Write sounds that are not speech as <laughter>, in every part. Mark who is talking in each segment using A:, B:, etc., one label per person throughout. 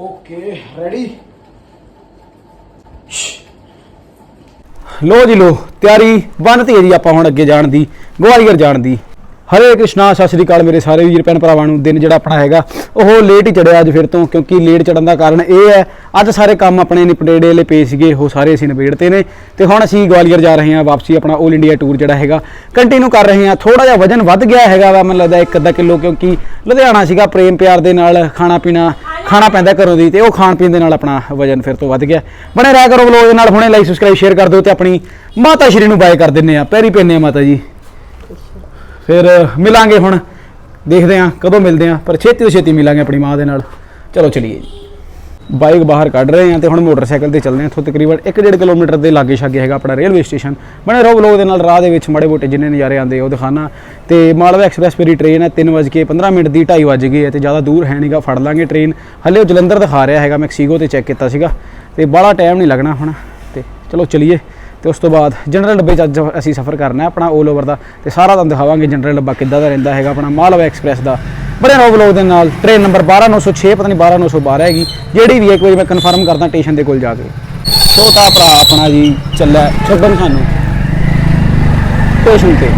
A: Okay ready ਲੋ ਜੀ ਲੋ ਤਿਆਰੀ ਬੰਨਤੀ ਹੈ ਜੀ ਆਪਾਂ ਹੁਣ ਅੱਗੇ ਜਾਣ ਦੀ, ਗਵਾਲੀਅਰ ਜਾਣ ਦੀ। ਹਰੇ ਕ੍ਰਿਸ਼ਨਾ, ਸਤਿ ਸ਼੍ਰੀ ਅਕਾਲ ਮੇਰੇ ਸਾਰੇ ਵੀਰ ਭੈਣ ਭਰਾਵਾਂ ਨੂੰ। ਦਿਨ ਜਿਹੜਾ ਆਪਣਾ ਹੈਗਾ, ਉਹ ਲੇਟ ਹੀ ਚੜਿਆ ਅੱਜ ਫਿਰ ਤੋਂ, ਕਿਉਂਕਿ ਲੇਟ ਚੜਨ ਦਾ ਕਾਰਨ ਇਹ ਹੈ, ਅੱਜ ਸਾਰੇ ਕੰਮ ਆਪਣੇ ਨਿਪਟੇੜੇ ਵਾਲੇ ਪਏ ਸੀਗੇ, ਉਹ ਸਾਰੇ ਅਸੀਂ ਨਿਬੇੜਤੇ ਨੇ। ਤੇ ਹੁਣ ਅਸੀਂ ਗਵਾਲੀਅਰ ਜਾ ਰਹੇ ਹਾਂ, ਵਾਪਸੀ ਆਪਣਾ 올 ਇੰਡੀਆ ਟੂਰ ਜਿਹੜਾ ਹੈਗਾ ਕੰਟੀਨਿਊ ਕਰ ਰਹੇ ਹਾਂ। ਥੋੜਾ ਜਿਹਾ ਵਜਨ ਵੱਧ ਗਿਆ ਹੈਗਾ ਵਾ, ਮੈਨੂੰ ਲੱਗਦਾ ਇੱਕ ਅੱਧਾ ਕਿਲੋ, ਕਿਉਂਕਿ ਲੁਧਿਆਣਾ ਸੀਗਾ ਪ੍ਰੇਮ ਪਿਆਰ ਦੇ ਨਾਲ ਖਾਣਾ ਪੀਣਾ, ਖਾਣਾ ਪੈਂਦਾ ਘਰੋਂ ਦੀ, ਤੇ ਉਹ ਖਾਣ ਪੀਣ ਦੇ ਨਾਲ ਆਪਣਾ ਵਜਨ ਫਿਰ ਤੋਂ ਵੱਧ ਗਿਆ। ਬਣੇ ਰਹਿ ਕਰੋ ਵਲੋਗ ਦੇ ਨਾਲ, ਹੁਣੇ ਲਾਈਕ ਸਬਸਕ੍ਰਾਈਬ ਸ਼ੇਅਰ ਕਰ ਦਿਓ ਤੇ ਆਪਣੀ ਮਾਤਾ ਸ਼੍ਰੀ ਨੂੰ ਬਾਏ ਕਰ ਦਿੰਨੇ ਆ। ਪੈਰੀ ਪੈਨੇ ਆ ਮਾਤਾ ਜੀ। ਫਿਰ ਮਿਲਾਂਗੇ ਹੁਣ। ਦੇਖਦੇ ਆ ਕਦੋਂ ਮਿਲਦੇ ਆ ਪਰ ਛੇਤੀ ਤੋਂ ਛੇਤੀ ਮਿਲਾਂਗੇ ਆਪਣੀ ਮਾਂ ਦੇ ਨਾਲ। ਚਲੋ ਚਲੀਏ ਜੀ। ਬਾਈਕ ਬਾਹਰ ਕੱਢ ਰਹੇ ਆ ਤੇ ਹੁਣ ਮੋਟਰਸਾਈਕਲ ਤੇ ਚੱਲਦੇ ਆ ਇੱਥੋਂ ਤਕਰੀਬਨ 1.5 ਕਿਲੋਮੀਟਰ ਦੇ ਲਾਗੇ ਛਾਗੇ ਹੈਗਾ ਆਪਣਾ ਰੇਲਵੇ ਸਟੇਸ਼ਨ। ਬਣੇ ਰਹੋ ਵਲੋਗ ਦੇ ਨਾਲ, ਰਾਹ ਦੇ ਵਿੱਚ ਮਾੜੇ ਮੋਟੇ ਜਿੰਨੇ ਨਜ਼ਾਰੇ ਆਉਂਦੇ ਉਹ ਦਿਖਾਣਾ ਤੇ ਮਾਲਵਾ ਐਕਸਪ੍ਰੈਸ ਮੇਰੀ ਟ੍ਰੇਨ ਹੈ 3:15 ਮਿੰਟ ਦੀ 2:30 ਵਜ ਗਈ ਹੈ ਤੇ ਜ਼ਿਆਦਾ ਦੂਰ ਹੈ ਨਹੀਂਗਾ ਫੜ ਲਾਂਗੇ ਟ੍ਰੇਨ ਹਲੇ ਉਹ ਜਲੰਧਰ ਦਿਖਾ ਰਿਹਾ ਹੈਗਾ, ਮੈਕਸੀਕੋ ਤੇ ਚੈੱਕ ਕੀਤਾ ਸੀਗਾ। ਤੇ ਬੜਾ ਟਾਈਮ ਨਹੀਂ ਲੱਗਣਾ ਹੁਣ। ਤੇ ਚਲੋ ਚਲੀਏ। ਤੇ ਉਸ ਤੋਂ ਬਾਅਦ ਜਨਰਲ ਡੱਬੇ 'ਚ ਅੱਜ ਅਸੀਂ ਸਫ਼ਰ ਕਰਨਾ ਹੈ ਆਪਣਾ 올 ਓਵਰ ਦਾ ਤੇ ਸਾਰਾ ਤੁਹਾਨੂੰ ਦਿਖਾਵਾਂਗੇ ਜਨਰਲ ਡੱਬਾ ਕਿੱਦਾਂ ਦਾ ਰਹਿੰਦਾ ਹੈਗਾ, ਆਪਣਾ ਮਾਲਵਾ ਐਕਸਪ੍ਰੈਸ ਦਾ। ਬੜੇ ਨੋ ਵਲੋਗ ਦੇ ਨਾਲ ਟ੍ਰੇਨ ਨੰਬਰ 12906 ਪਤਾ ਨਹੀਂ 12912 ਹੈਗੀ, ਜਿਹੜੀ ਵੀ ਹੈ, ਇੱਕ ਵਾਰੀ ਮੈਂ ਕਨਫਰਮ ਕਰਦਾ ਸਟੇਸ਼ਨ ਦੇ ਕੋਲ ਜਾ ਕੇ। ਛੋਟਾ ਭਰਾ ਆਪਣਾ ਜੀ ਚੱਲਿਆ, ਛੱਡਣ ਸਾਨੂੰ। ਸਟੇਸ਼ਨ ਤੇ।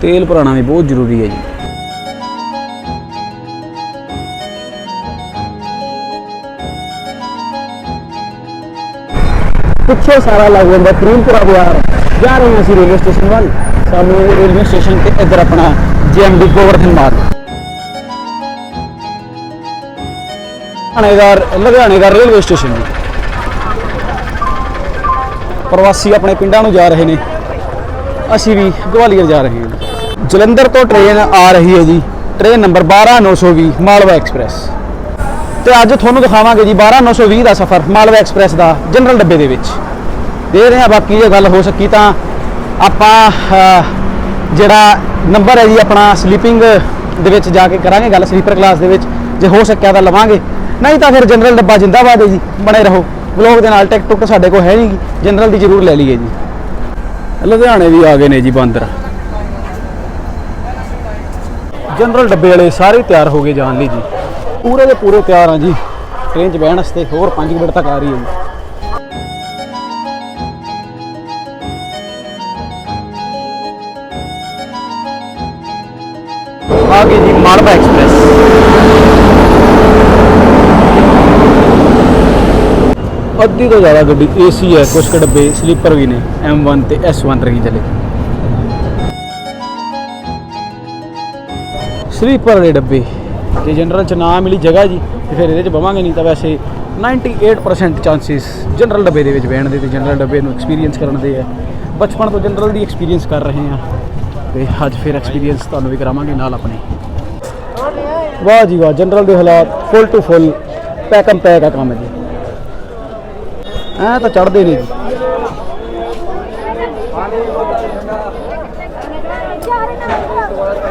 A: ਤੇਲ ਭਰਾਣਾ ਵੀ ਬਹੁਤ ਜ਼ਰੂਰੀ ਹੈ ਜੀ। ਪਿੱਛੇ ਸਾਰਾ ਲੱਗ ਜਾਂਦਾ ਕਰੀਮਪੁਰਾ ਬਾਜ਼ਾਰ ਜਾ ਰਹੇ ਹਾਂ ਅਸੀਂ ਰੇਲਵੇ ਸਟੇਸ਼ਨ ਵੱਲ। ਸਾਨੂੰ ਰੇਲਵੇ ਸਟੇਸ਼ਨ ਤੇ ਇੱਧਰ ਆਪਣਾ ਜੀਐਮਡੀ ਗੋਵਰਧਨ ਮਾਰਗ। ਲੁਧਿਆਣੇ ਦਾ ਲੁਧਿਆਣੇ ਦਾ ਰੇਲਵੇ ਸਟੇਸ਼ਨ ਜੀ। ਪ੍ਰਵਾਸੀ ਆਪਣੇ ਪਿੰਡਾਂ ਨੂੰ ਜਾ ਰਹੇ ਨੇ। ਅਸੀਂ ਵੀ ਗਵਾਲੀਅਰ ਜਾ ਰਹੇ ਹਾਂ। ਜਲੰਧਰ ਤੋਂ ਟ੍ਰੇਨ ਆ ਰਹੀ ਹੈ ਜੀ। Train number 12920 Malwa express. ਤੇ ਅੱਜ ਤੁਹਾਨੂੰ ਦਿਖਾਵਾਂਗੇ ਜੀ 12920 ਦਾ ਸਫ਼ਰ ਮਾਲਵਾ ਐਕਸਪ੍ਰੈਸ ਦਾ ਜਨਰਲ ਡੱਬੇ ਦੇ ਵਿੱਚ। ਦੇ ਰਹੇ ਹਾਂ ਬਾਕੀ ਜੇ ਗੱਲ ਹੋ ਸਕੀ ਤਾਂ ਆਪਾਂ ਜਿਹੜਾ ਨੰਬਰ ਹੈ ਜੀ ਆਪਣਾ ਸਲੀਪਿੰਗ ਦੇ ਵਿੱਚ ਜਾ ਕੇ ਕਰਾਂਗੇ, ਗੱਲ ਸਲੀਪਰ ਕਲਾਸ ਦੇ ਵਿੱਚ, ਜੇ ਹੋ ਸਕਿਆ ਤਾਂ ਲਵਾਂਗੇ। ਨਹੀਂ ਤਾਂ ਫਿਰ ਜਨਰਲ ਡੱਬਾ ਜਿੰਦਾਬਾਦ ਹੈ ਜੀ, ਬਣੇ ਰਹੋ। ਵਲੋਗ ਦੇ ਨਾਲ ਟਿਕ ਟੁਕਟ ਸਾਡੇ ਕੋਲ ਹੈ ਨਹੀਂ ਜਨਰਲ ਦੀ ਜ਼ਰੂਰ ਲੈ ਲਈਏ ਜੀ। ਲੁਧਿਆਣੇ ਵੀ ਆ ਗਏ ਨੇ ਜੀ ਬਾਂਦਰ। ਜਨਰਲ ਡੱਬੇ ਵਾਲੇ ਸਾਰੇ ਤਿਆਰ ਹੋ ਗਏ ਜਾਣ ਲਈ ਜੀ। ਪੂਰੇ ਦੇ ਪੂਰੇ ਤਿਆਰ ਆ ਜੀ। ਟ੍ਰੇਨ 'ਚ ਬਹਿਣ ਵਾਸਤੇ ਹੋਰ 5 ਮਿੰਟ ਤੱਕ ਆ ਰਹੀ ਹੈ ਜੀ। ਆ ਗਈ ਜੀ, ਮਾਲਵਾ ਐਕਸਪ੍ਰੈਸ। ਅੱਧੀ ਤੋਂ ਜ਼ਿਆਦਾ ਗੱਡੀ ਏਸੀ ਹੈ ਕੁਝ ਕੁ ਡੱਬੇ, ਸਲੀਪਰ ਵੀ ਨੇ M1 ਤੇ S1 ਰਹੀ ਚਲੇ। ਸਲੀਪਰ ਦੇ ਡੱਬੇ, ਜੇ ਜਨਰਲ ਚ ਨਾ ਮਿਲੀ ਜਗ੍ਹਾ ਜੀ, ਤੇ ਫਿਰ ਇਹਦੇ ਚ ਬਵਾਂਗੇ ਨਹੀਂ ਤਾਂ ਵੈਸੇ 98% ਚਾਂਸਸ ਜਨਰਲ ਡੱਬੇ ਦੇ ਵਿੱਚ ਬਹਿਣ ਦੇ, ਤੇ ਜਨਰਲ ਡੱਬੇ ਨੂੰ ਐਕਸਪੀਰੀਅੰਸ ਕਰਨ ਦੇ ਆ ਬਚਪਨ ਤੋਂ ਜਨਰਲ ਦੀ ਐਕਸਪੀਰੀਅੰਸ ਕਰ ਰਹੇ ਆ ਤੇ ਅੱਜ ਫਿਰ ਐਕਸਪੀਰੀਅੰਸ ਤੁਹਾਨੂੰ ਵੀ ਕਰਾਵਾਂਗੇ ਨਾਲ ਆਪਣੇ। ਵਾਹ ਜੀ ਵਾਹ ਜਨਰਲ ਦੇ ਹਾਲਾਤ ਫੁੱਲ ਟੂ ਫੁੱਲ ਪੈਕਮ ਪੈਕ ਆ ਕੰਮ ਜੀ। ਐ ਤਾਂ ਚੜਦੇ ਨੇ ਜੀ।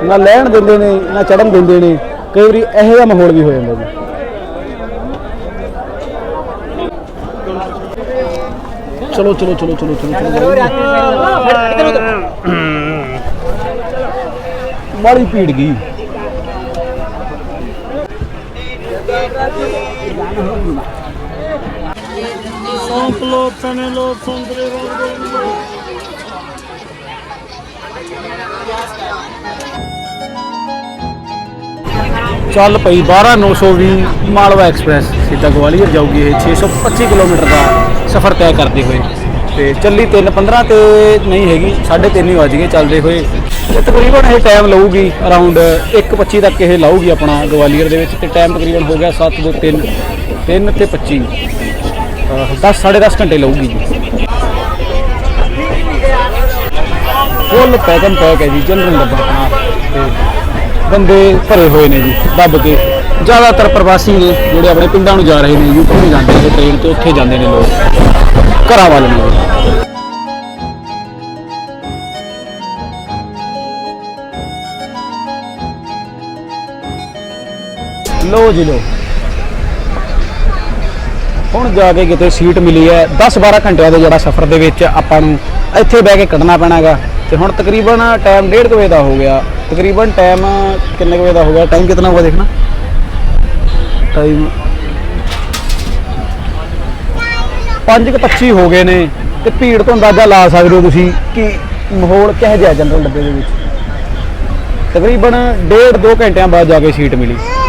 A: ਨਾ ਲੈਣ ਦਿੰਦੇ ਨੇ ਨਾ ਚੜਨ ਦਿੰਦੇ ਨੇ ਕਈ ਵਾਰੀ ਇਹੋ ਜਿਹਾ ਮਾਹੌਲ ਵੀ ਹੋ ਜਾਂਦਾ ਜੀ। ਚਲੋ ਚਲੋ ਚਲੋ ਚਲੋ ਚਲੋ ਚਲੋ। ਬੜੀ ਭੀੜ ਗਈ।
B: ਸੌਂਪ ਲੋ ਚਨੇ ਲੋ ਸੰਤਰੇ ਰੰਗ
A: ਚੱਲ ਪਈ 12920 ਮਾਲਵਾ ਐਕਸਪ੍ਰੈਸ। ਸਿੱਧਾ ਗਵਾਲੀਅਰ ਜਾਊਗੀ ਇਹ 625 ਕਿਲੋਮੀਟਰ ਦਾ ਸਫ਼ਰ ਤੈਅ ਕਰਦੇ ਹੋਏ। ਤੇ ਚੱਲੀ 3:15 ਤੇ ਨਹੀਂ ਹੈਗੀ 3:30 ਹੀ ਵੱਜ ਗਏ ਚੱਲਦੇ ਹੋਏ। ਤੇ ਤਕਰੀਬਨ ਇਹ ਟਾਈਮ ਲਊਗੀ ਅਰਾਊਂਡ 1:25 ਤੱਕ ਇਹ ਲਾਊਗੀ ਆਪਣਾ ਗਵਾਲੀਅਰ ਦੇ ਵਿੱਚ ਤੇ ਟਾਈਮ ਤਕਰੀਬਨ ਹੋ ਗਿਆ 7 ਤੋਂ 3 3 ਤੇ 25 10 10.5 ਘੰਟੇ ਲਊਗੀ ਜੀ। ਫੁੱਲ ਪੈਕਨ ਪੈਕ ਹੈ ਜੀ ਜਨਰਲ ਡੱਬਾ ਆਪਣਾ। ਤੇ ਬੰਦੇ ਭਰੇ ਹੋਏ ਨੇ ਜੀ, ਦੱਬ ਕੇ। ਜ਼ਿਆਦਾਤਰ ਪ੍ਰਵਾਸੀ ਨੇ ਜਿਹੜੇ ਆਪਣੇ ਪਿੰਡਾਂ ਨੂੰ ਜਾ ਰਹੇ ਨੇ ਯੂਪੀ ਨੂੰ ਜਾਂਦੇ ਨੇ ਟ੍ਰੇਨ ਤੇ ਉੱਥੇ ਜਾਂਦੇ ਨੇ ਲੋਕ। ਘਰਾਂ ਵੱਲ ਨੂੰ ਲੋ ਜੀ ਹੁਣ ਜਾ ਕੇ ਕਿਤੇ ਸੀਟ ਮਿਲੀ ਹੈ। 10-12 ਘੰਟਿਆਂ ਦੇ ਜਿਹੜਾ ਸਫ਼ਰ ਦੇ ਵਿੱਚ ਆਪਾਂ ਨੂੰ ਇੱਥੇ ਬਹਿ ਕੇ ਕੱਢਣਾ ਪੈਣਾਗਾ। ਤੇ ਹੁਣ ਤਕਰੀਬਨ ਟਾਈਮ 1:30 ਵਜੇ ਦਾ ਹੋ ਗਿਆ। ਤਕਰੀਬਨ ਟਾਈਮ ਕਿੰਨੇ ਕੁ ਵਜੇ ਦਾ ਹੋ ਗਿਆ? ਟਾਈਮ ਕਿੰਨਾ ਹੋਇਆ ਦੇਖਣਾ? ਟਾਈਮ 5:25 ਹੋ ਗਏ ਨੇ। ਤੇ ਭੀੜ ਤੋਂ ਅੰਦਾਜ਼ਾ ਲਾ ਸਕਦੇ ਹੋ ਤੁਸੀਂ ਕਿ ਮਾਹੌਲ ਕਿਹੋ ਜਿਹਾ ਜਨਰਲ ਡੱਬੇ ਦੇ ਵਿੱਚ? ਤਕਰੀਬਨ ਡੇਢ ਦੋ ਘੰਟਿਆਂ ਬਾਅਦ ਜਾ ਕੇ ਸੀਟ ਮਿਲੀ।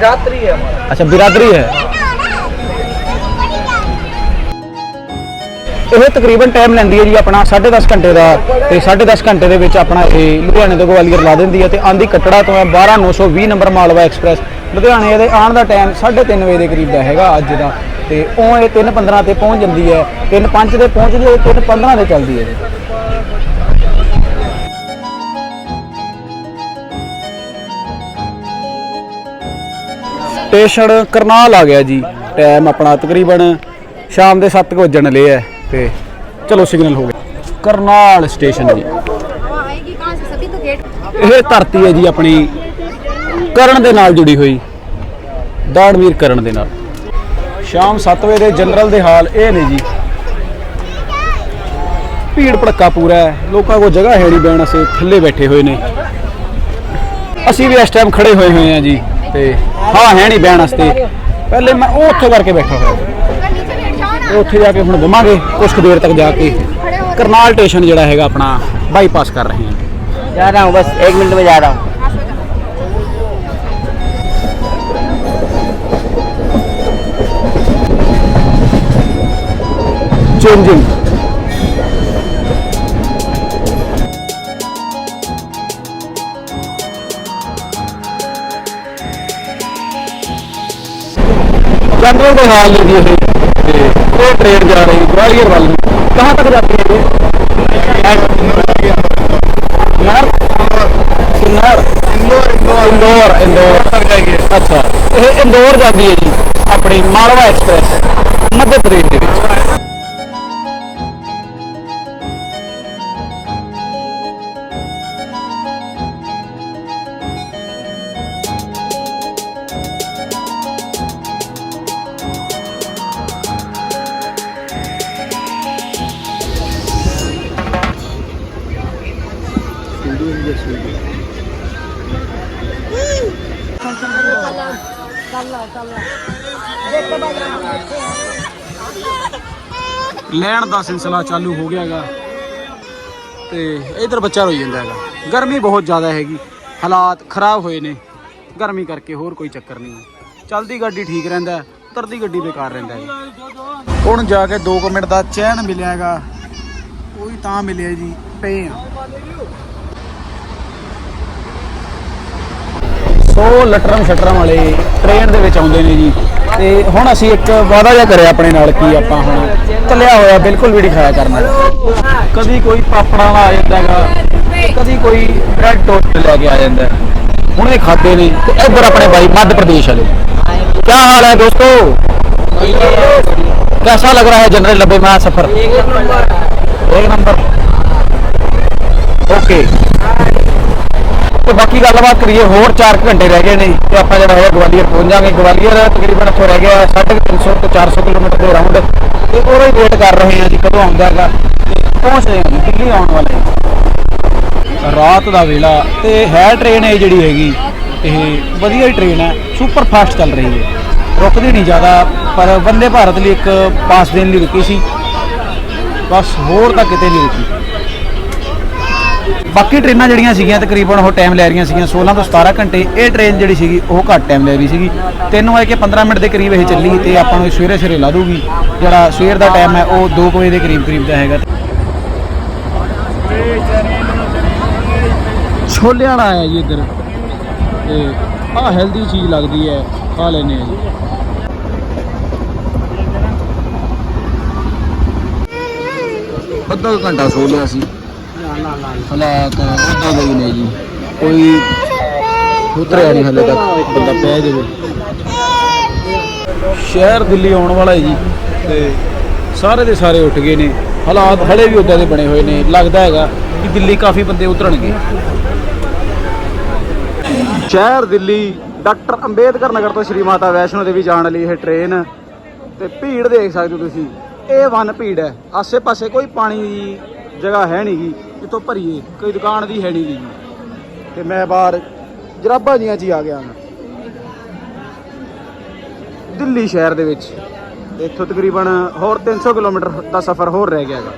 C: रात्रि है हमारा
A: अच्छा बिरादरी है ਇਹ ਤਕਰੀਬਨ ਟਾਈਮ ਲੈਂਦੀ ਹੈ ਜੀ ਆਪਣਾ 10.5 ਘੰਟੇ ਦਾ ਤੇ 10.5 ਘੰਟੇ ਦੇ ਵਿੱਚ ਆਪਣਾ ਇਹ ਲੁਧਿਆਣੇ ਤੋਂ ਗਵਾਲੀਅਰ ਲਾ ਦਿੰਦੀ ਹੈ ਤੇ ਆਂਦੀ ਕੱਟੜਾ ਤੋਂ ਹੈ 12920 ਨੰਬਰ ਮਾਲਵਾ ਐਕਸਪ੍ਰੈਸ ਲੁਧਿਆਣੇ ਦੇ ਆਉਣ ਦਾ ਟਾਈਮ 3:30 ਵਜੇ ਦੇ ਕਰੀਬ ਦਾ ਹੈਗਾ ਅੱਜ ਦਾ ਤੇ ਉਹ ਇਹ 3:15 ਤੇ ਪਹੁੰਚ ਜਾਂਦੀ ਹੈ 3:05 ਤੇ ਪਹੁੰਚਦੀ ਹੈ 3:15 ਤੇ ਚੱਲਦੀ ਹੈ ਜੀ ਸਟੇਸ਼ਨ ਕਰਨਾਲ ਆ ਗਿਆ ਜੀ। ਟਾਈਮ ਆਪਣਾ ਤਕਰੀਬਨ ਸ਼ਾਮ ਦੇ 7 ਵਜਣ ਲਏ ਹੈ ਤੇ ਚਲੋ ਸਿਗਨਲ ਹੋ ਗਿਆ ਕਰਨਾਲ ਸਟੇਸ਼ਨ ਜੀ। ਇਹ ਧਰਤੀ ਹੈ ਜੀ ਆਪਣੀ ਕਰਨ ਦੇ ਨਾਲ ਜੁੜੀ ਹੋਈ। ਦਾੜਵੀਰ ਕਰਨ ਦੇ ਨਾਲ। ਸ਼ਾਮ 7 ਵਜੇ ਦੇ ਜਨਰਲ ਦੇ ਹਾਲ ਇਹ ਨੇ ਜੀ। ਭੀੜ ਭੜਕਾ ਪੂਰਾ ਹੈ। ਲੋਕਾਂ ਕੋਲ ਜਗ੍ਹਾ ਹੈ ਨਹੀਂ ਬੈਣ ਅਸੀਂ ਥੱਲੇ ਬੈਠੇ ਹੋਏ ਨੇ। ਅਸੀਂ ਵੀ ਇਸ ਟਾਈਮ ਖੜੇ ਹੋਏ ਹੋਏ ਆ ਜੀ। हाँ है नहीं बहन पहले मैं उतो
D: करके बैठा
A: हो उठे जाके हम घूमे कुछ देर तक जाके करनाल स्टेशन जोड़ा है अपना बाईपास कर रहे हैं
E: जा रहा हूँ बस एक मिनट में जा रहा हूँ
A: जिम जिम यात्रियों के हाल देखिए ये ट्रेन जा रही है ग्वालियर वाली कहाँ तक जाती है ये सिन्नर इंदौर इंदौर इंदौर तक जाएगी अच्छा ये इंदौर जाती है जी अपनी मालवा एक्सप्रेस मध्य प्रदेश ਲੈਣ ਦਾ ਸਿਲਸਿਲਾ ਚਾਲੂ ਹੋ ਗਿਆ ਹੈਗਾ। ਤੇ ਇਧਰ ਬੱਚਾ ਰੋਈ ਜਾਂਦਾ ਹੈਗਾ। ਗਰਮੀ ਬਹੁਤ ਜ਼ਿਆਦਾ ਹੈਗੀ। ਹਾਲਾਤ ਖਰਾਬ ਹੋਏ ਨੇ। ਗਰਮੀ ਕਰਕੇ ਹੋਰ ਕੋਈ ਚੱਕਰ ਨਹੀਂ ਚਲਦੀ ਗੱਡੀ ਠੀਕ ਰਹਿੰਦਾ ਹੈ, ਉਤਰਦੀ ਗੱਡੀ ਬੇਕਾਰ ਰਹਿੰਦਾ ਹੈ ਹੁਣ ਜਾ ਕੇ 2 ਮਿੰਟ ਦਾ ਚੈਨ ਮਿਲਿਆ ਹੈਗਾ। ਉਹ ਤਾਂ ਮਿਲਿਆ ਜੀ। ਪਏ ਆ ਸੋ ਲਟਰਮ ਸ਼ਟਰਮ ਵਾਲੇ ਟ੍ਰੇਨ ਦੇ ਵਿੱਚ ਆਉਂਦੇ ਨੇ ਜੀ ਤੇ ਹੁਣ ਅਸੀਂ ਇੱਕ ਵਾਅਦਾ ਜਿਹਾ ਕਰਿਆ ਆਪਣੇ ਨਾਲ ਕਿ ਆਪਾਂ ਹੁਣ ਚੱਲਿਆ ਹੋਇਆ ਬਿਲਕੁਲ ਵੀ ਨਹੀਂ ਖਾਇਆ ਕਰਨਾ ਕਦੀ ਕੋਈ ਪਾਪੜਾਂ ਵਾਲਾ ਆ ਜਾਂਦਾ ਹੈਗਾ ਕਦੀ ਕੋਈ ਬ੍ਰੈਡ ਟੋਸਟ ਲੈ ਕੇ ਆ ਜਾਂਦਾ ਹੈ। ਹੁਣ ਇਹ ਖਾਦੇ ਨੇ ਤੇ ਇੱਧਰ ਆਪਣੇ ਭਾਈ ਮੱਧ ਪ੍ਰਦੇਸ਼ ਵਾਲੇ ਕੀ ਹਾਲ ਹੈ ਦੋਸਤੋ कैसा लग रहा है जनरल डब्बे में सफर एक नंबर ਓਕੇ ਤੇ ਬਾਕੀ ਗੱਲਬਾਤ ਕਰੀਏ, ਹੋਰ 4 ਘੰਟੇ ਰਹਿ ਗਏ ਨੇ ਤੇ ਆਪਾਂ ਜਿਹੜਾ ਹੈ ਗਵਾਲੀਅਰ ਪਹੁੰਚਾਂਗੇ ਗਵਾਲੀਅਰ ਤਕਰੀਬਨ ਇੱਥੋਂ ਰਹਿ ਗਿਆ 350 ਤੋਂ 400 ਕਿਲੋਮੀਟਰ ਦੇ ਰਾਉਂਡ ਤੇ ਉਹਦਾ ਹੀ ਵੇਟ ਕਰ ਰਹੇ ਹਾਂ ਜੀ, ਕਦੋਂ ਆਉਂਦਾ ਹੈਗਾ ਤੇ ਪਹੁੰਚਦੇ ਹਾਂ ਜੀ, ਦਿੱਲੀ ਆਉਣ ਵਾਲੇ ਰਾਤ ਦਾ ਵੇਲਾ ਤੇ ਹੈ ਟ੍ਰੇਨ ਇਹ ਜਿਹੜੀ ਹੈਗੀ, ਇਹ ਵਧੀਆ ਹੀ ਟ੍ਰੇਨ ਹੈ ਸੁਪਰ ਫਾਸਟ ਚੱਲ ਰਹੀ ਹੈ। ਰੁਕਦੀ ਨਹੀਂ ਜ਼ਿਆਦਾ, ਪਰ ਵੰਦੇ ਭਾਰਤ ਲਈ ਇੱਕ ਪਾਸ ਦੇਣ ਲਈ ਰੁਕੀ ਸੀ। ਬਸ ਹੋਰ ਤਾਂ ਕਿਤੇ ਨਹੀਂ ਰੁਕੀ। ਬਾਕੀ ਟ੍ਰੇਨਾਂ ਜਿਹੜੀਆਂ ਸੀਗੀਆਂ ਤਕਰੀਬਨ ਉਹ ਟਾਈਮ ਲੈ ਰਹੀਆਂ ਸੀਗੀਆਂ 16 ਤੋਂ 17 ਘੰਟੇ ਇਹ ਟ੍ਰੇਨ ਜਿਹੜੀ ਸੀਗੀ, ਉਹ ਘੱਟ ਟਾਈਮ ਲੈ ਰਹੀ ਸੀਗੀ। ਤੈਨੂੰ ਵਜੇ ਕੇ 15 ਮਿੰਟ ਦੇ ਕਰੀਬ ਇਹ ਚੱਲੀ ਤੇ ਆਪਾਂ ਨੂੰ ਸਵੇਰੇ ਸਵੇਰੇ ਲਾ ਦੂਗੀ ਜਿਹੜਾ ਸਵੇਰ ਦਾ ਟਾਈਮ ਹੈ, ਉਹ 2 ਵਜੇ ਦੇ ਕਰੀਬ ਕਰੀਬ ਦਾ ਹੈਗਾ। ਛੋਲਿਆਂ ਵਾਲਾ ਆਇਆ ਜੀ ਇੱਧਰ। ਤੇ ਆਹ ਹੈਲਦੀ ਚੀਜ਼ ਲੱਗਦੀ ਹੈ, ਖਾ ਲੈਨੇ ਆ ਜੀ। ਅੱਧਾ ਘੰਟਾ ਸੋ ਲਿਆ ਸੀ। ਹਾਲਾਤ ਉਦਾਂ ਦੇ ਹੀ ਨੇ ਜੀ। ਕੋਈ ਉਤਰਿਆ ਨਹੀਂ ਹਲੇ ਤੱਕ, ਬੰਦਾ ਪੈ ਜਾਵੇ। ਸ਼ਹਿਰ ਦਿੱਲੀ ਆਉਣ ਵਾਲਾ ਹੈ ਜੀ, ਤੇ ਸਾਰੇ ਦੇ ਸਾਰੇ ਉੱਠ ਗਏ ਨੇ। ਹਾਲਾਤ ਹਲੇ ਵੀ ਉਦਾਂ ਦੇ ਬਣੇ ਹੋਏ ਨੇ, ਲੱਗਦਾ ਹੈਗਾ ਕਿ ਦਿੱਲੀ ਕਾਫੀ ਬੰਦੇ ਉਤਰਨਗੇ। ਸ਼ਹਿਰ ਦਿੱਲੀ, ਡਾਕਟਰ ਅੰਬੇਦਕਰ ਨਗਰ ਤੋਂ ਸ਼੍ਰੀ ਮਾਤਾ ਵੈਸ਼ਨੋ ਦੇਵੀ ਜਾਣ ਲਈ ਇਹ ਟ੍ਰੇਨ, ਤੇ ਭੀੜ ਦੇਖ ਸਕਦੇ ਹੋ ਤੁਸੀਂ। ਇਹ ਵਨ ਭੀੜ ਹੈ, ਆਸੇ-ਪਾਸੇ ਕੋਈ ਪਾਣੀ ਦੀ ਜਗ੍ਹਾ ਹੈ ਨਹੀਂਗੀ ਜਿੱਥੋਂ ਭਰੀਏ? ਕੋਈ ਦੁਕਾਨ ਦੀ ਹੈ ਨਹੀਂਗੀ ਜੀ। ਤੇ ਮੈਂ ਬਾਹਰ ਜਰਾਬਾਂ ਜੀਆਂ 'ਚ ਹੀ ਆ ਗਿਆ ਹਾਂ। ਦਿੱਲੀ ਸ਼ਹਿਰ ਦੇ ਵਿੱਚ। ਇੱਥੋਂ ਤਕਰੀਬਨ ਹੋਰ 300 ਕਿਲੋਮੀਟਰ ਦਾ ਸਫ਼ਰ ਹੋਰ ਰਹਿ ਗਿਆ ਹੈਗਾ।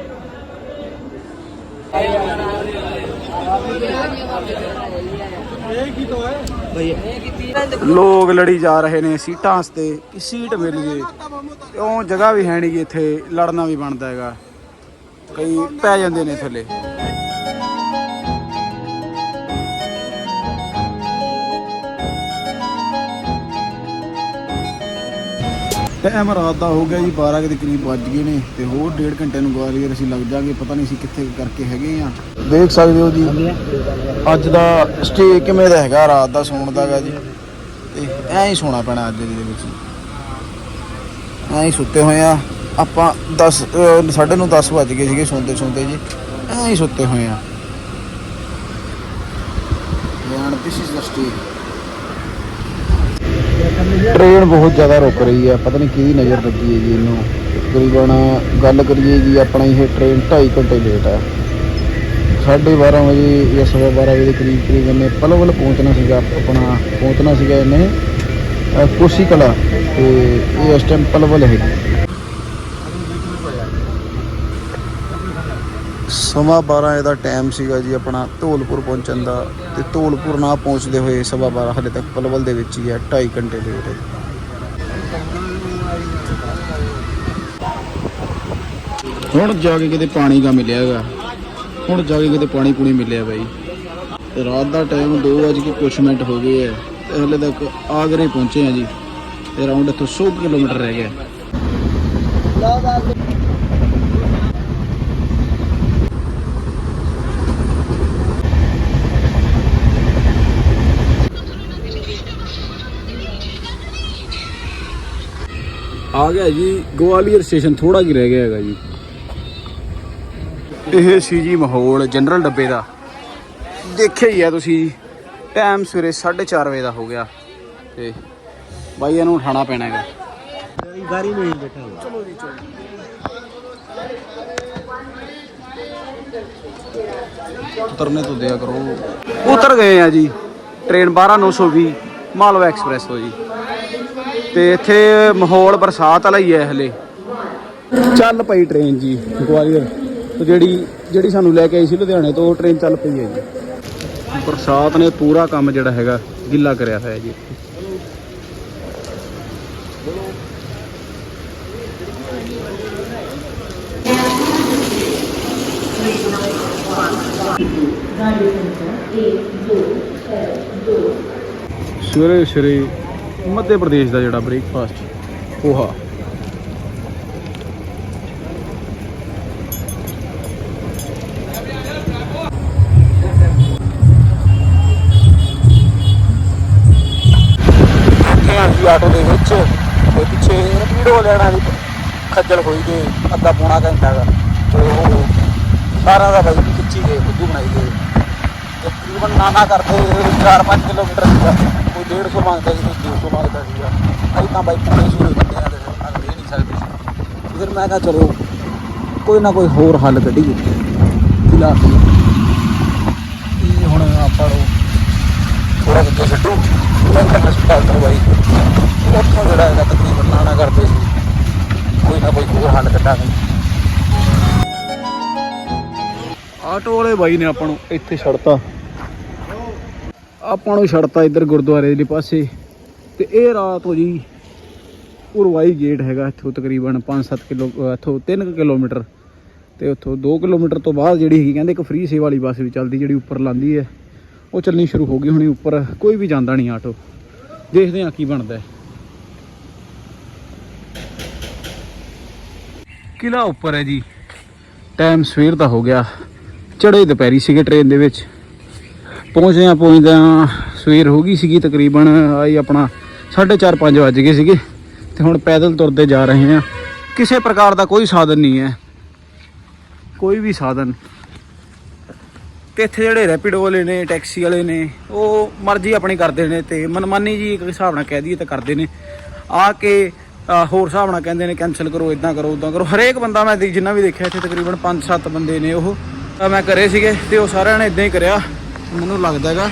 A: ਲੋਕ ਲੜੀ ਜਾ ਰਹੇ ਨੇ ਸੀਟਾਂ ਵਾਸਤੇ ਕਿ ਸੀਟ ਮਿਲ ਜੇ ਉਹ ਜਗ੍ਹਾ ਵੀ ਹੈ ਨਹੀਂ ਇੱਥੇ ਲੜਨਾ ਵੀ ਬਣਦਾ ਹੈਗਾ। ਕਈ ਪੈ ਜਾਂਦੇ ਨੇ ਥੱਲੇ। ਟਾਈਮ ਰਾਤ ਦਾ ਹੋ ਗਿਆ ਜੀ 12 ਕੁ ਦੇ ਕਰੀਬ ਵੱਜ ਗਏ ਨੇ ਤੇ ਹੋਰ ਡੇਢ ਘੰਟੇ ਨੂੰ ਗਵਾਲੀਅਰ ਅਸੀਂ ਲੱਗ ਜਾਾਂਗੇ, ਪਤਾ ਨਹੀਂ ਅਸੀਂ ਕਿੱਥੇ ਕਰਕੇ ਹੈਗੇ ਆ ਦੇਖ ਸਕਦੇ ਹੋ ਜੀ, ਅੱਜ ਦਾ ਸਟੇ ਕਿਵੇਂ ਦਾ ਹੈਗਾ, ਰਾਤ ਦਾ ਸੌਣ ਦਾ ਹੈਗਾ ਜੀ। ਤੇ ਐਂ ਹੀ ਸੌਣਾ ਪੈਣਾ ਅੱਜ ਦੇ ਵਿੱਚ। ਐਂ ਹੀ ਸੁੱਤੇ ਹੋਏ ਆ। ਆਪਾਂ 10 ਸਾਢੇ ਨੂੰ 10 ਵੱਜ ਗਏ ਸੀਗੇ ਸੌਂਦੇ ਸੌਂਦੇ ਜੀ। ਐਂ ਹੀ ਸੁੱਤੇ ਹੋਏ ਆ। And this is the train ਬਹੁਤ ਜ਼ਿਆਦਾ ਰੁਕ ਰਹੀ ਹੈ ਪਤਾ ਨਹੀਂ ਕਿਹਦੀ ਨਜ਼ਰ ਲੱਗੀ ਹੈ ਜੀ ਇਹਨੂੰ। ਤਕਰੀਬਨ ਗੱਲ ਕਰੀਏ ਜੀ ਆਪਣਾ ਇਹ ਟ੍ਰੇਨ 2.5 ਘੰਟੇ ਲੇਟ ਹੈ 12:30 ਵਜੇ ਜਾਂ ਸਵਾ 12 ਵਜੇ ਦੇ ਕਰੀਬ ਕਰੀਬ ਇਹਨੇ ਪਲਵਲ ਪਹੁੰਚਣਾ ਸੀਗਾ ਆਪਣਾ ਪਹੁੰਚਣਾ ਸੀਗਾ ਇਹਨੇ ਕੋਸੀ ਕਲਾ ਤੇ ਇਹ ਇਸ ਟਾਈਮ ਪਲਵਲ ਹੈਗੀ ਸਵਾ 12 ਇਹਦਾ ਟਾਈਮ ਸੀਗਾ ਜੀ ਆਪਣਾ ਧੌਲਪੁਰ ਪਹੁੰਚਣ ਦਾ ਤੇ ਧੌਲਪੁਰ ਨਾ ਪਹੁੰਚਦੇ ਹੋਏ ਸਵਾ 12 ਹਲੇ ਤੱਕ ਪਲਵਲ ਦੇ ਵਿੱਚ ਹੀ ਹੈ 2.5 ਘੰਟੇ ਲੇਟ ਹੈ ਹੁਣ ਜਾ ਕੇ ਕਿਤੇ ਪਾਣੀ ਦਾ ਮਿਲਿਆ ਹੈਗਾ ਹੁਣ ਜਾ ਕੇ ਕਿਤੇ ਪਾਣੀ ਪੂਣੀ ਮਿਲਿਆ ਬਾਈ। ਤੇ ਰਾਤ ਦਾ ਟਾਈਮ 2 ਵਜੇ ਕੇ ਕੁਛ ਮਿੰਟ ਹੋ ਗਏ ਹੈ ਤੇ ਹਲੇ ਤੱਕ ਆਗਰੇ ਪਹੁੰਚੇ ਆ ਜੀ। ਤੇ ਅਰਾਊਂਡ ਇੱਥੋਂ 100 ਕਿਲੋਮੀਟਰ ਰਹਿ ਗਿਆ। ਆ ਗਿਆ ਜੀ ਗਵਾਲੀਅਰ ਸਟੇਸ਼ਨ ਥੋੜਾ ਜਿਹਾ ਰਹਿ ਗਿਆ ਹੈਗਾ ਜੀ। ਇਹ ਸੀ ਜੀ ਮਾਹੌਲ ਜਨਰਲ ਡੱਬੇ ਦਾ। ਦੇਖਿਆ ਹੀ ਆ ਤੁਸੀਂ ਟਾਈਮ ਸਵੇਰੇ 4:30 ਵਜੇ ਦਾ ਹੋ ਗਿਆ ਤੇ ਬਾਈ ਇਹਨੂੰ ਉਠਾਣਾ ਪੈਣਾ ਹੈਗਾ।
C: ਗਾਰੀ ਨਹੀਂ ਬੈਠਾ
A: ਚਲੋ ਜੀ ਚਲੋ। ਉਤਰਨੇ ਤੋਂ ਦਿਆ ਕਰੋ। ਉਤਰ ਗਏ ਆ ਜੀ ਟ੍ਰੇਨ 12920 ਮਾਲਵਾ ਐਕਸਪ੍ਰੈਸ ਤੋਂ ਜੀ। ਤੇ ਇੱਥੇ ਮਾਹੌਲ ਬਰਸਾਤ ਵਾਲਾ ਹੀ ਹੈ ਹਲੇ। ਚੱਲ ਪਈ ਟ੍ਰੇਨ ਜੀ ਗਵਾਲੀਅਰ। ਤੋਂ ਜਿਹੜੀ ਜਿਹੜੀ ਸਾਨੂੰ ਲੈ ਕੇ ਆਈ ਸੀ ਲੁਧਿਆਣੇ ਤੋਂ ਉਹ ਟ੍ਰੇਨ ਚੱਲ ਪਈ ਹੈ ਜੀ। ਬਰਸਾਤ ਨੇ ਪੂਰਾ ਕੰਮ ਜਿਹੜਾ ਹੈਗਾ ਗਿੱਲਾ ਕਰਿਆ ਹੋਇਆ ਜੀ। ਸਵੇਰੇ ਸਵੇਰੇ ਮੱਧ ਪ੍ਰਦੇਸ਼ ਦਾ ਜਿਹੜਾ ਬ੍ਰੇਕਫਾਸਟ ਪੋਹਾ। ਆਟੋ ਦੇ ਵਿੱਚ। ਤੇ ਪਿੱਛੇ ਰਪੀਡੋ ਲੈਣਾ ਦੀ ਖੱਜਲ ਹੋਈ ਗਏ ਅੱਧਾ ਪੌਣਾ ਘੰਟਾ ਦਾ ਤੇ ਉਹ ਸਾਰਾ ਦਾ ਬਾਈ ਖਿੱਚੀ ਗਏ, ਬੁੱਧੂ ਬਣਾਈ ਗਏ। ਤਕਰੀਬਨ ਨਾਨਾ ਕਰਦੇ 4-5 ਕਿਲੋਮੀਟਰ ਸੀਗਾ। 150 ਮੰਗਦਾ ਸੀ ਕੋਈ 200 ਮੰਗਦਾ ਸੀਗਾ। ਅਸੀਂ ਤਾਂ ਬਾਈ ਪੂਰੇ ਸ਼ੁਰੂ ਕਰਦੇ ਆ ਤੇ ਦੇ ਨਹੀਂ ਸਕਦੇ ਸੀ। ਫਿਰ ਮੈਂ ਕਿਹਾ ਚਲੋ, ਕੋਈ ਨਾ ਕੋਈ ਹੋਰ ਹੱਲ ਕੱਢੀਏ। ਫਿਲਹਾਲ ਇਹ ਹੁਣ ਆਪਾਂ ਨੂੰ ਥੋੜਾ ਜਿਹਾ ਛੱਡੋ। ਮੈਂ ਹਸਪਤਾਲ ਤੋਂ ਬਾਈ ਉੱਥੋਂ ਜਿਹੜਾ ਹੈਗਾ ਤਕਰੀਬਨ ਨਾਨਾ ਕਰਦੇ ਸੀ। ਕੋਈ ਨਾ ਕੋਈ ਹੋਰ ਹੱਲ ਕੱਢਾਂਗੇ। ਆਟੋ ਵਾਲੇ ਬਾਈ ਨੇ ਆਪਾਂ ਨੂੰ ਇੱਥੇ ਛੱਡਤਾ। ਆਪਾਂ ਨੂੰ ਛੱਡਤਾ ਇੱਧਰ ਗੁਰਦੁਆਰੇ ਦੇ ਪਾਸੇ। ਤੇ ਇਹ ਰਾਤ ਹੋ ਜੀ, ਉਰਵਾਈ ਗੇਟ ਹੈਗਾ ਇੱਥੋਂ ਤਕਰੀਬਨ 5-7 ਕਿਲੋ ਅਹ ਇੱਥੋਂ 3 ਕਿਲੋਮੀਟਰ। ਤੇ ਉੱਥੋਂ 2 ਕਿਲੋਮੀਟਰ ਤੋਂ ਬਾਅਦ ਜਿਹੜੀ ਹੈਗੀ, ਕਹਿੰਦੇ ਇੱਕ ਫ੍ਰੀ ਸੇਵਾ ਵਾਲੀ ਬੱਸ ਵੀ ਚੱਲਦੀ, ਜਿਹੜੀ ਉੱਪਰ ਲਾਂਦੀ ਹੈ। ਉਹ ਚੱਲਣੀ ਸ਼ੁਰੂ ਹੋ ਗਈ ਹੁਣੀ ਉੱਪਰ, ਕੋਈ ਵੀ ਜਾਂਦਾ ਨਹੀਂ ਆਟੋ। ਦੇਖਦੇ ਹਾਂ ਕੀ ਬਣਦਾ ਹੈ। ਕਿਲਾ ਉੱਪਰ ਹੈ ਜੀ। ਟਾਈਮ ਸਵੇਰ ਦਾ ਹੋ ਗਿਆ। ਚੜੇ ਦੁਪਹਿਰੀ ਸੀਗੇ ਟ੍ਰੇਨ ਦੇ ਵਿੱਚ। ਪਹੁੰਚਦੇ ਆ ਪਹੁੰਚਦੇ ਆ ਸਵੇਰ ਹੋ ਗਈ ਸੀਗੀ ਤਕਰੀਬਨ, ਆਈ ਆਪਣਾ 4:30 5 ਵੱਜ ਗਏ ਸੀਗੇ ਤੇ ਹੁਣ ਪੈਦਲ ਤੁਰਦੇ ਜਾ ਰਹੇ ਆ ਕਿਸੇ ਪ੍ਰਕਾਰ ਦਾ ਕੋਈ ਸਾਧਨ ਨਹੀਂ ਹੈ। ਕੋਈ ਵੀ ਸਾਧਨ। ਤੇ ਇੱਥੇ ਜਿਹੜੇ ਰੈਪਿਡੋ ਵਾਲੇ ਨੇ ਟੈਕਸੀ ਵਾਲੇ ਨੇ, ਉਹ ਮਰਜ਼ੀ ਆਪਣੀ ਕਰਦੇ ਨੇ ਤੇ ਮਨਮਾਨੀ ਜੀ ਇੱਕ ਹਿਸਾਬ ਨਾਲ ਕਹਿ ਦਈਏ ਤਾਂ ਕਰਦੇ ਨੇ। ਆ ਕੇ ਹੋਰ ਹਿਸਾਬ ਨਾਲ ਕਹਿੰਦੇ ਨੇ ਕੈਨਸਲ ਕਰੋ ਇਦਾਂ ਕਰੋ ਉਦਾਂ ਕਰੋ। ਹਰੇਕ ਬੰਦਾ ਮੈਂ ਦੇਖ- ਜਿੰਨਾ ਵੀ ਦੇਖਿਆ ਇੱਥੇ ਤਕਰੀਬਨ 5-7 ਬੰਦੇ ਨੇ ਉਹ। ਤਾਂ ਮੈਂ ਕਰੇ ਸੀਗੇ ਤੇ ਉਹ ਸਾਰਿਆਂ ਨੇ ਇਦਾਂ ਹੀ ਕਰਿਆ। ਮੈਨੂੰ ਲੱਗਦਾ ਹੈਗਾ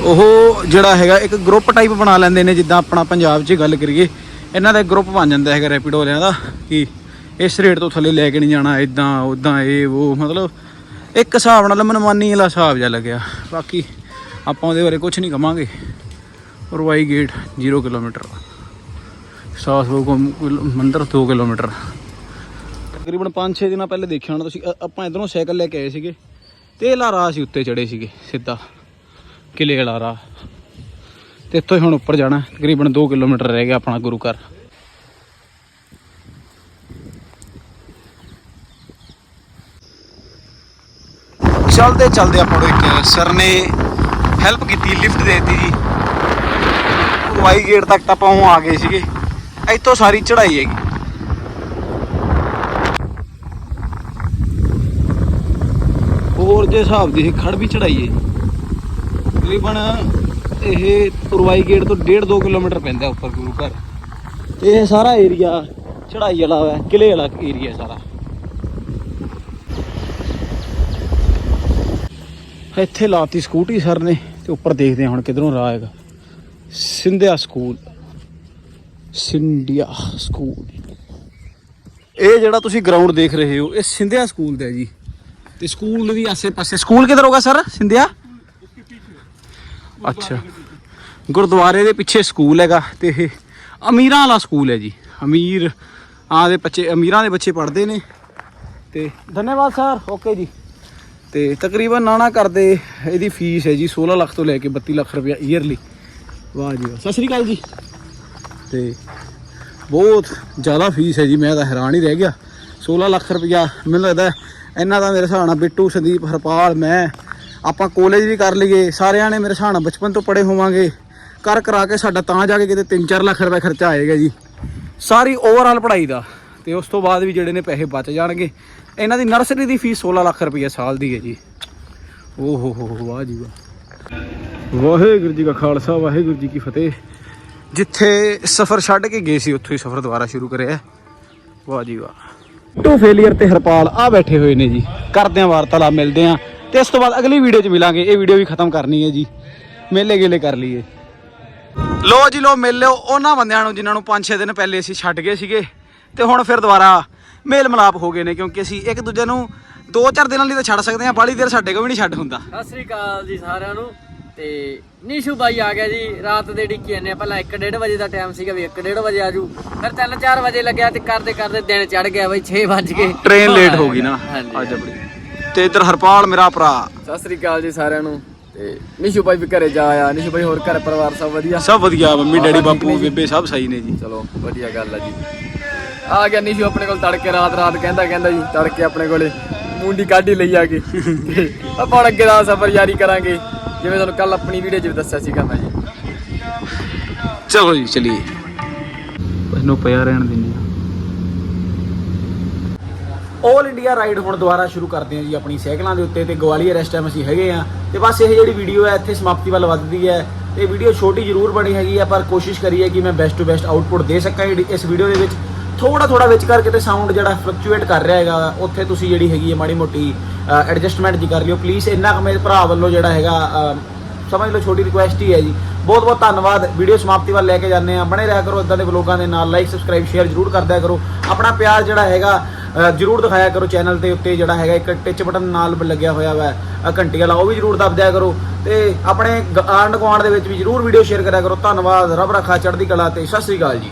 A: ਉਹ ਜਿਹੜਾ ਹੈਗਾ, ਇੱਕ ਗਰੁੱਪ ਟਾਈਪ ਬਣਾ ਲੈਂਦੇ ਨੇ, ਜਿੱਦਾਂ ਆਪਣਾ ਪੰਜਾਬ 'ਚ ਗੱਲ ਕਰੀਏ। ਇਹਨਾਂ ਦਾ ਇੱਕ ਗਰੁੱਪ ਬਣ ਜਾਂਦਾ ਹੈਗਾ ਰੈਪਿਡੋ ਵਾਲਿਆਂ ਦਾ, ਕਿ ਇਸ ਰੇਟ ਤੋਂ ਥੱਲੇ ਲੈ ਕੇ ਨਹੀਂ ਜਾਣਾ ਇਦਾਂ ਉਦਾਂ ਇਹ ਉਹ ਮਤਲਬ ਇੱਕ ਹਿਸਾਬ ਨਾਲ ਮਨਮਾਨੀ ਵਾਲਾ ਹਿਸਾਬ ਜਿਹਾ ਲੱਗਿਆ। ਬਾਕੀ ਆਪਾਂ ਉਹਦੇ ਬਾਰੇ ਕੁਝ ਨਹੀਂ ਕਵਾਂਗੇ। ਰਵਾਈ ਗੇਟ 0 ਕਿਲੋਮੀਟਰ। ਸਾਸ ਕੋ ਮੰਦਰ 2 ਕਿਲੋਮੀਟਰ। ਤਕਰੀਬਨ 5-6 ਦਿਨਾਂ ਪਹਿਲੇ ਦੇਖਿਆ ਹੋਣਾ ਤੁਸੀਂ ਆਪਾਂ ਇਧਰੋਂ ਸਾਈਕਲ ਲੈ ਕੇ ਆਏ ਸੀਗੇ। ਤੇ ਇਹ ਰਾਹ ਅਸੀਂ ਉੱਤੇ ਚੜੇ ਸੀਗੇ, ਸਿੱਧਾ ਕਿਲੇ ਵਾਲਾ ਰਾਹ ਤੇ ਇੱਥੋਂ ਹੀ ਹੁਣ ਉੱਪਰ ਜਾਣਾ, ਤਕਰੀਬਨ 2 ਕਿਲੋਮੀਟਰ ਰਹਿ ਗਿਆ ਆਪਣਾ ਗੁਰੂ ਘਰ। ਚਲਦੇ ਚਲਦੇ ਆਪਾਂ ਨੂੰ ਇੱਕ ਸਰ ਨੇ ਹੈਲਪ ਕੀਤੀ ਲਿਫਟ ਦੇ ਦਿੱਤੀ ਜੀ। ਵਾਈ ਗੇਟ ਤੱਕ ਤਾਂ ਆਪਾਂ ਉਹ ਆ ਗਏ ਸੀਗੇ। ਇੱਥੋਂ ਸਾਰੀ ਚੜ੍ਹਾਈ ਹੈਗੀ। ਹੋਰ ਜੇ ਹਿਸਾਬ ਦੀ ਇਹ ਖੜ ਵੀ ਚੜਾਈਏ ਤਕਰੀਬਨ ਇਹ ਪੁਰਵਾਈ ਗੇਟ ਤੋਂ 1.5 2 ਕਿਲੋਮੀਟਰ ਪੈਂਦਾ ਉੱਪਰ ਗੁਰੂ ਘਰ। ਤੇ ਇਹ ਸਾਰਾ ਏਰੀਆ ਚੜਾਈ ਵਾਲਾ ਹੈ ਕਿਲੇ ਵਾਲਾ ਏਰੀਆ ਸਾਰਾ। ਇੱਥੇ ਲਾਤੀ ਸਕੂਟੀ ਸਰ ਨੇ ਤੇ ਉੱਪਰ ਦੇਖਦੇ ਹਾਂ ਹੁਣ ਕਿਧਰੋਂ ਰਾਹ ਹੈਗਾ ਸਿੰਧਿਆ ਸਕੂਲ। ਸਿੰਧਿਆ ਸਕੂਲ। ਇਹ ਜਿਹੜਾ ਤੁਸੀਂ ਗਰਾਊਂਡ ਦੇਖ ਰਹੇ ਹੋ, ਇਹ ਸਿੰਧਿਆ ਸਕੂਲ ਦਾ ਹੈ ਜੀ। ਤੇ ਸਕੂਲ ਵੀ ਆਸੇ-ਪਾਸੇ ਸਕੂਲ ਕਿਧਰ ਹੋਗਾ ਸਰ, ਸਿੰਧਿਆ? ਅੱਛਾ। ਗੁਰਦੁਆਰੇ ਦੇ ਪਿੱਛੇ ਸਕੂਲ ਹੈਗਾ ਤੇ ਇਹ ਅਮੀਰਾਂ ਵਾਲਾ ਸਕੂਲ ਹੈ ਜੀ। ਅਮੀਰ ਆ ਦੇ ਬੱਚੇ, ਅਮੀਰਾਂ ਦੇ ਬੱਚੇ ਪੜ੍ਹਦੇ ਨੇ। ਤੇ ਧੰਨਵਾਦ ਸਰ, ਓਕੇ ਜੀ। ਤੇ ਤਕਰੀਬਨ ਨਾਣਾ ਕਰਦੇ ਇਹਦੀ ਫੀਸ ਹੈ ਜੀ 16 ਲੱਖ ਤੋਂ ਲੈ ਕੇ 32 ਲੱਖ ਰੁਪਇਆ ਈਅਰਲੀ ਵਾਹ ਜੀ ਵਾਹ, ਸਤਿ ਸ਼੍ਰੀ ਅਕਾਲ ਜੀ। ਤੇ ਬਹੁਤ ਜ਼ਿਆਦਾ ਫੀਸ ਹੈ ਜੀ, ਮੈਂ ਤਾਂ ਹੈਰਾਨ ਹੀ ਰਹਿ ਗਿਆ। 16 ਲੱਖ ਰੁਪਇਆ, ਮੈਨੂੰ ਲੱਗਦਾ ਇਹਨਾਂ ਦਾ ਮੇਰੇ ਹਿਸਾਬ ਨਾਲ ਬਿੱਟੂ ਸੰਦੀਪ ਹਰਪਾਲ ਮੈਂ ਆਪਾਂ ਕਾਲਜ ਵੀ ਕਰ ਲਈਏ। ਸਾਰਿਆਂ ਨੇ ਮੇਰੇ ਹਿਸਾਬ ਨਾਲ ਬਚਪਨ ਤੋਂ ਪੜੇ ਹੋਵਾਂਗੇ। ਕਰ ਕਰਾ ਕੇ ਸਾਡਾ ਤਾਂ ਜਾ ਕੇ ਕਿਤੇ 3-4 ਲੱਖ ਰੁਪਏ ਖਰਚਾ ਆਏਗਾ ਜੀ। ਸਾਰੀ ਓਵਰਆਲ ਪੜ੍ਹਾਈ ਦਾ। ਤੇ ਉਸ ਤੋਂ ਬਾਅਦ ਵੀ ਜਿਹੜੇ ਨੇ ਪੈਸੇ ਬਚ ਜਾਣਗੇ। ਇਹਨਾਂ ਦੀ ਨਰਸਰੀ ਦੀ ਫੀਸ 16 ਲੱਖ ਰੁਪਏ ਸਾਲ ਦੀ ਹੈ ਜੀ। ਓ ਹੋ ਹੋ ਹੋ, ਵਾਹ ਜੀ ਵਾਹ। ਵਾਹਿਗੁਰੂ ਜੀ ਕਾ ਖਾਲਸਾ ਵਾਹਿਗੁਰੂ ਜੀ ਕੀ ਫਤਿਹ। ਜਿੱਥੇ ਸਫ਼ਰ ਛੱਡ ਕੇ ਗਏ ਸੀ ਉੱਥੋਂ ਹੀ ਸਫ਼ਰ ਦੁਬਾਰਾ ਸ਼ੁਰੂ ਕਰਿਆ। ਵਾਹ ਜੀ ਵਾਹ। ਟੂ ਫੇਲੀਅਰ ਤੇ ਹਰਪਾਲ ਆ ਬੈਠੇ ਹੋਏ ਨੇ ਜੀ। ਕਰਦੇ ਆਂ ਵਾਰਤਾਲਾਪ ਮਿਲਦੇ ਆਂ ਤੇ ਇਸ ਤੋਂ ਬਾਅਦ ਅਗਲੀ ਵੀਡੀਓ 'ਚ ਮਿਲਾਂਗੇ। ਇਹ ਵੀਡੀਓ ਵੀ ਖਤਮ ਕਰਨੀ ਹੈ ਜੀ। ਮੇਲੇ ਗੇਲੇ ਕਰ ਲਈਏ। ਲੋ ਜੀ ਲੋ, ਮਿਲ ਲਿਓ ਉਹਨਾਂ ਬੰਦਿਆਂ ਨੂੰ ਜਿਨ੍ਹਾਂ ਨੂੰ 5-6 ਦਿਨ ਪਹਿਲੇ ਅਸੀਂ ਛੱਡ ਗਏ ਸੀਗੇ। ਤੇ ਹੁਣ ਫਿਰ ਦੁਬਾਰਾ ਮੇਲ ਮਿਲਾਪ ਹੋ ਗਏ ਨੇ, ਕਿਉਂਕਿ ਅਸੀਂ ਇੱਕ ਦੂਜੇ ਨੂੰ 2-4 ਦਿਨਾਂ ਲਈ ਤਾਂ ਛੱਡ ਸਕਦੇ ਹਾਂ ਬਾਲੀ ਦੇਰ ਸਾਡੇ ਕੋਲ ਵੀ ਨਹੀਂ ਛੱਡ ਹੁੰਦਾ।
E: ਸਤਿ ਸ੍ਰੀ ਅਕਾਲ ਜੀ ਸਾਰਿਆਂ ਨੂੰ। ਤੇ ਨੀਸ਼ੂ ਬਾਈ ਆ ਗਿਆ ਜੀ ਰਾਤ ਦੇ ਡਿੱਕੀ ਜਾਂਦੇ ਆ। ਪਹਿਲਾਂ 1:30 ਵਜੇ ਦਾ ਟਾਈਮ ਸੀਗਾ ਵੀ 1:30 ਵਜੇ ਆਜੂ ਫਿਰ 3-4 ਵਜੇ ਲੱਗਿਆ ਤੇ ਕਰਦੇ ਕਰਦੇ ਦਿਨ ਚੜ ਗਿਆ ਬਈ 6 ਵੱਜ ਗਏ।
A: ਟ੍ਰੇਨ ਲੇਟ ਹੋ ਗਈ ਨਾ
E: ਹਾਂਜੀ।
A: ਅੱਜ ਆਪਣੀ। ਤੇ ਇੱਧਰ ਹਰਪਾਲ ਮੇਰਾ ਭਰਾ।
B: ਸਤਿ ਸ੍ਰੀ ਅਕਾਲ ਜੀ ਸਾਰਿਆਂ ਨੂੰ। ਤੇ ਨਿਸ਼ੂ ਭਾਈ ਵੀ ਘਰੇ ਜਾ ਆਇਆ। ਨਿਸ਼ੂ ਭਾਈ ਹੋਰ ਘਰ ਪਰਿਵਾਰ ਸਭ ਵਧੀਆ?
A: ਸਭ ਵਧੀਆ ਮੰਮੀ ਡੈਡੀ ਬਾਪੂ ਬੇਬੇ ਸਭ ਸਹੀ ਨੇ ਜੀ।
B: ਚਲੋ ਵਧੀਆ ਗੱਲ ਆ ਜੀ। ਆ ਗਿਆ ਨਿਸ਼ੂ ਆਪਣੇ ਕੋਲ ਤੜਕੇ ਰਾਤ ਰਾਤ ਕਹਿੰਦਾ ਕਹਿੰਦਾ ਜੀ ਤੜਕੇ ਆਪਣੇ ਕੋਲੇ। ਮੁੰਡੀ ਕਾਢੀ ਲਈ ਆ ਕੇ। <laughs> ਆਪਾਂ ਅੱਗੇ ਦਾ ਸਫ਼ਰ ਜਾਰੀ ਕਰਾਂਗੇ। ਜਿਵੇਂ ਤੁਹਾਨੂੰ ਕੱਲ ਆਪਣੀ ਵੀਡੀਓ 'ਚ ਵੀ ਦੱਸਿਆ ਸੀਗਾ ਮੈਂ ਜੀ।
A: ਚਲੋ ਜੀ ਚਲੀਏ। ਇਹਨੂੰ ਪਿਆ ਰਹਿਣ ਦਿੰਦੇ ਆ। 올 ਇੰਡੀਆ ਰਾਈਡ ਹੁਣ ਦੁਬਾਰਾ ਸ਼ੁਰੂ ਕਰਦੇ ਹਾਂ ਜੀ ਆਪਣੀ ਸਾਈਕਲਾਂ ਦੇ ਉੱਤੇ ਤੇ ਗਵਾਲੀਅਰ ਇਸ ਟਾਈਮ ਅਸੀਂ ਹੈਗੇ ਆ। ਤੇ ਬਸ ਇਹ ਜਿਹੜੀ ਵੀਡੀਓ ਹੈ ਇੱਥੇ ਸਮਾਪਤੀ ਵੱਲ ਵੱਧਦੀ ਹੈ। ਤੇ ਵੀਡੀਓ ਛੋਟੀ ਜ਼ਰੂਰ ਬਣੀ ਹੈਗੀ ਆ ਪਰ ਕੋਸ਼ਿਸ਼ ਕਰੀਏ ਕਿ ਮੈਂ ਬੈਸਟ ਟੂ ਬੈਸਟ ਆਊਟਪੁੱਟ ਦੇ ਸਕਾਂ ਇਸ ਵੀਡੀਓ ਦੇ ਵਿੱਚ। ਥੋੜਾ ਥੋੜਾ ਵਿੱਚ ਕਰਕੇ ਤੇ ਸਾਊਂਡ ਜਿਹੜਾ ਫਲਕਚੁਏਟ ਕਰ ਰਿਹਾ ਹੈਗਾ ਉੱਥੇ ਤੁਸੀਂ ਜਿਹੜੀ ਹੈਗੀ ਹੈ ਮਾੜੀ ਮੋਟੀ ਐਡਜਸਟਮੈਂਟ ਜੀ ਕਰ ਲਿਓ ਪਲੀਜ਼ ਇੰਨਾ ਕੁ ਮੇਰੇ ਭਰਾ ਵੱਲੋਂ ਜਿਹੜਾ ਹੈਗਾ ਸਮਝ ਲਓ, ਛੋਟੀ ਰਿਕੁਐਸਟ ਹੀ ਹੈ ਜੀ। ਬਹੁਤ ਬਹੁਤ ਧੰਨਵਾਦ। ਵੀਡੀਓ ਸਮਾਪਤੀ ਵੱਲ ਲੈ ਕੇ ਜਾਂਦੇ ਆ ਬਣੇ ਰਿਹਾ ਕਰੋ ਇਦਾਂ ਦੇ ਵਲੋਗਾਂ ਦੇ ਨਾਲ। ਲਾਈਕ ਸਬਸਕ੍ਰਾਈਬ ਸ਼ੇਅਰ ਜਰੂਰ ਕਰਦਿਆ ਕਰੋ। ਆਪਣਾ ਪਿਆਰ ਜਿਹੜਾ ਹੈਗਾ ਜਰੂਰ ਦਿਖਾਇਆ ਕਰੋ ਚੈਨਲ ਦੇ ਉੱਤੇ ਜਿਹੜਾ ਹੈਗਾ। ਇੱਕ ਟਿਚ ਬਟਨ ਨਾਲ ਲੱਗਿਆ ਹੋਇਆ ਵਾ ਘੰਟੀ ਵਾਲਾ, ਉਹ ਵੀ ਜਰੂਰ ਦਬ ਦਿਆ ਕਰੋ। ਤੇ ਆਪਣੇ ਗ- ਆਂਢ ਗੁਆਂਢ ਦੇ ਵਿੱਚ ਵੀ ਜਰੂਰ ਵੀਡੀਓ ਸ਼ੇਅਰ ਕਰਿਆ ਕਰੋ। ਧੰਨਵਾਦ। ਰੱਬ ਰੱਖਾ ਚੜ੍ਹਦੀ ਕਲਾ ਤੇ। ਸਤਿ ਸ੍ਰੀ ਅਕਾਲ ਜੀ।